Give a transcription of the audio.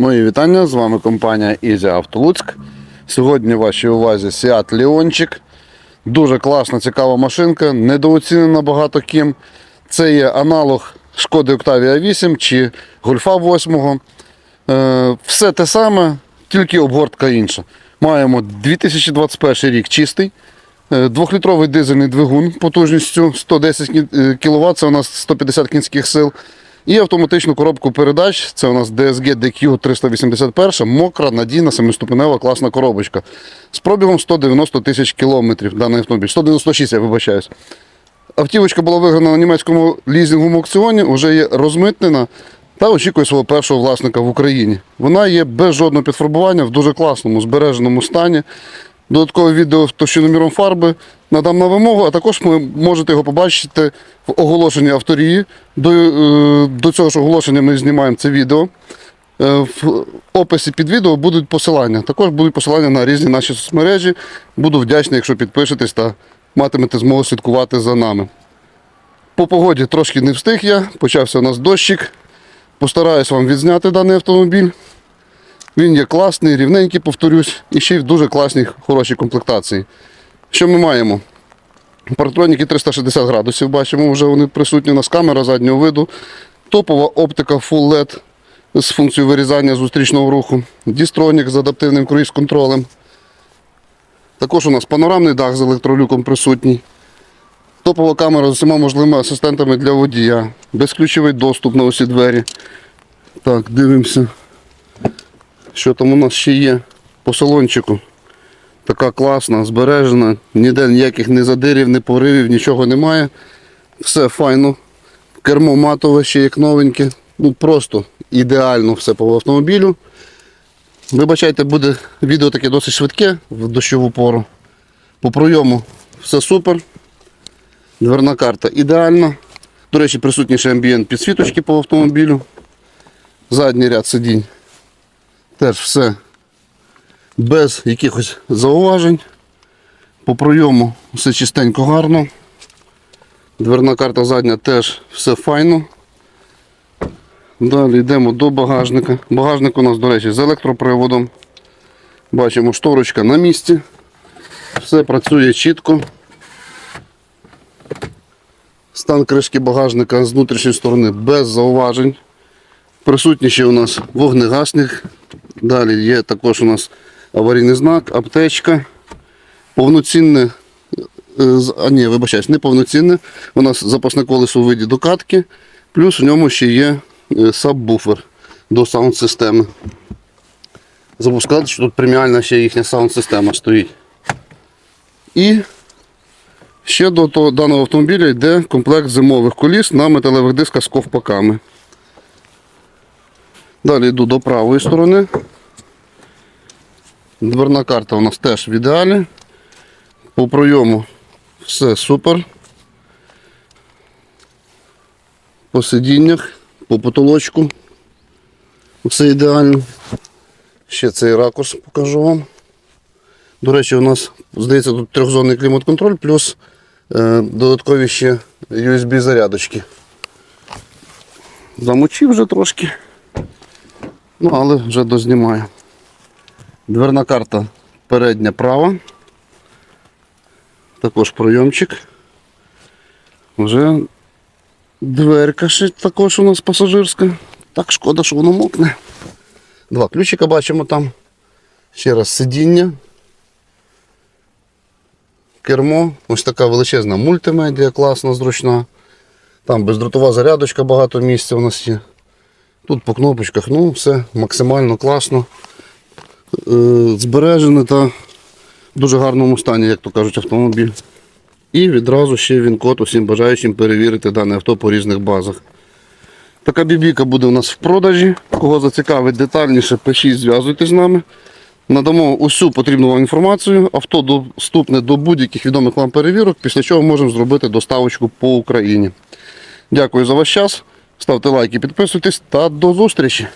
Мої вітання, з вами компанія Easy Auto Луцьк. Сьогодні в вашій увазі Seat Leonчик. Дуже класна, цікава машинка, недооцінена багато ким. Це є аналог Шкоди Octavia 8 чи Гольфа 8. Е, Все те саме, тільки обгортка інша. Маємо 2021 рік чистий. Е, Двохлітровий дизельний двигун потужністю 110 кВт, це у нас 150 кінських сил. І автоматичну коробку передач. Це у нас DSG DQ 381, мокра, надійна, семиступенева класна коробочка. З пробігом 190 тисяч кілометрів даний автомобіль. 196, я вибачаюсь. Автівочка була виграна на німецькому лізинговому аукціоні, вже є розмитнена та очікує свого першого власника в Україні. Вона є без жодного підфарбування в дуже класному, збереженому стані. Додаткове відео з товщиноміром фарби надам на вимогу, а також ви можете його побачити в оголошенні авторії. До, е, до цього ж оголошення ми знімаємо це відео. Е, В описі під відео будуть посилання. Також будуть посилання на різні наші соцмережі. Буду вдячний, якщо підпишетесь та матимете змогу слідкувати за нами. По погоді трошки не встиг я, почався у нас дощик. Постараюсь вам відзняти даний автомобіль. Він є класний, рівненький, повторюсь, і ще й в дуже класній, хорошій комплектації. Що ми маємо? Парктроніки 360 градусів, бачимо, вже вони присутні у нас камера заднього виду. Топова оптика Full LED з функцією вирізання зустрічного руху. Дістронік з адаптивним круїз-контролем. Також у нас панорамний дах з електролюком присутній. Топова камера з усіма можливими асистентами для водія. Безключовий доступ на усі двері. Так, дивимося. Що там у нас ще є по салончику? Така класна, збережена, ніде ніяких ні задирів, ні поривів, нічого немає. Все файно. Кермо матове ще як новеньке. Ну просто ідеально все по автомобілю. Вибачайте, буде відео таке досить швидке в дощову пору. По пройому все супер. Дверна карта ідеальна. До речі, присутні ще амбієнт підсвіточки по автомобілю. Задній ряд сидінь. Теж все без якихось зауважень. По пройому все чистенько гарно. Дверна карта задня теж все файно. Далі йдемо до багажника. Багажник у нас, до речі, з електроприводом. Бачимо, шторочка на місці. Все працює чітко. Стан кришки багажника з внутрішньої сторони без зауважень. Присутні ще у нас вогнегасник. Далі є також у нас аварійний знак, аптечка. Повноцінне, е, а ні, вибачаюсь, не повноцінне. У нас запасне колесо у виді докатки, плюс в ньому ще є е, сабвуфер до саунд-системи. Забув сказати, що тут преміальна ще їхня саунд-система стоїть. І ще до того, даного автомобіля йде комплект зимових коліс на металевих дисках з ковпаками. Далі йду до правої сторони. Дверна карта у нас теж в ідеалі. По пройому все супер. По сидіннях, по потолочку. Все ідеально. Ще цей ракурс покажу вам. До речі, у нас, здається, тут трьохзонний клімат-контроль, плюс е, додаткові ще USB-зарядочки. Замочив вже трошки. Ну, але вже дознімаю. Дверна карта передня права. Також пройомчик. Вже дверка ще також у нас пасажирська. Так шкода, що воно мокне. Два ключика бачимо там. Ще раз сидіння. Кермо. Ось така величезна мультимедіа, класна, зручна. Там бездротова зарядочка, багато місця у нас є. Тут по кнопочках, ну, все максимально класно. Е, збережене та в дуже гарному стані, як то кажуть, автомобіль. І відразу ще він код усім бажаючим перевірити дане авто по різних базах. Така бібіка буде у нас в продажі. Кого зацікавить детальніше, пишіть, зв'язуйтесь з нами. Надамо усю потрібну вам інформацію. Авто доступне до будь-яких відомих вам перевірок, після чого можемо зробити доставочку по Україні. Дякую за ваш час. Ставте лайки, підписуйтесь та до зустрічі!